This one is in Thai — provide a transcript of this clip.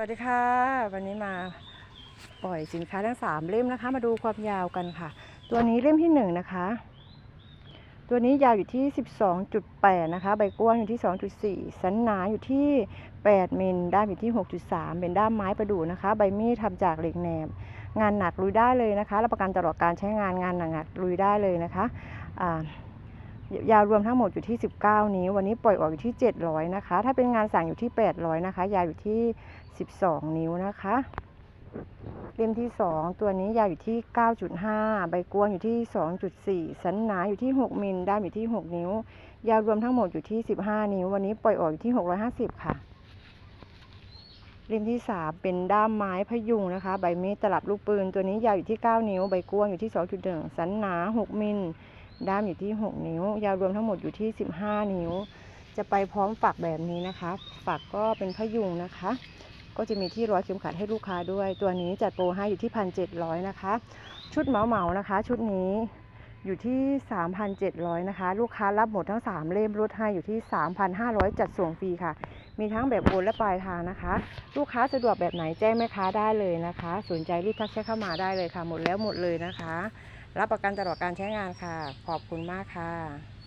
สวัสดีค่ะ วันนี้มาปล่อยสินค้าทั้ง 3 เล่มนะคะ มาดูความยาวกันค่ะ ตัวนี้เล่มที่ 1 นะคะ ตัวนี้ยาวอยู่ที่ 12.8 นะคะ ใบกว้างอยู่ที่ 2.4 สันหนาอยู่ที่ 8 มิลด้ามอยู่ที่ 6.3 เป็นด้ามไม้ประดู่นะคะ ใบมีดทำจากเหล็กแหนม งานหนักลุยได้เลยนะคะรับประกันตลอดการใช้งานงานหนักลุยได้เลยนะคะอ่า ยาวรวมทั้งหมดอยู่ที่ 19 นิ้ว วันนี้ปล่อยออกอยู่ที่ 700 นะคะ ถ้าเป็นงานสั่งอยู่ที่ 800 นะคะ ยาวอยู่ที่ 12 นิ้วนะคะ เล่มที่ 2 ตัวนี้ยาวอยู่ที่ 9.5 ใบกวางอยู่ที่ 2.4 สันหนาอยู่ที่ 6 มิล ด้ามอยู่ที่ 6 นิ้ว ยาวรวมทั้งหมดอยู่ที่ 15 นิ้ว วันนี้ปล่อยออกอยู่ที่ 650 ค่ะ เล่มที่ 3 เป็นด้ามไม้พยุงนะคะ ใบมีดตลับลูกปืน ตัวนี้ยาวอยู่ที่ 9 นิ้ว ใบกวางอยู่ที่ 2.1 สันหนา 6 มิล ด้ามอยู่ที่ 6 นิ้ว ยาวรวมทั้งหมดอยู่ที่ 15 นิ้ว จะไปพร้อมฝักแบบนี้นะคะฝักก็เป็นพยุงนะคะ ก็จะมีที่ร้อยเข็มขัดให้ลูกค้าด้วย ตัวนี้จัดโปรให้อยู่ที่พันเจ็ดร้อยนะคะ ชุดเหมาเหมานะคะ ชุดนี้อยู่ที่สามพันเจ็ดร้อยนะคะ ลูกค้ารับหมดทั้งสามเล่มลดให้อยู่ที่สามพันห้าร้อยจัดส่งฟรีค่ะ มีทั้งแบบโอนและปลายทางนะคะ ลูกค้าสะดวกแบบไหนแจ้งแม่ค้าได้เลยนะคะ สนใจรีบทักแชทเข้ามาได้เลยค่ะ หมดแล้วหมดเลยนะคะ รับประกันตลอดการใช้งานค่ะ ขอบคุณมากค่ะ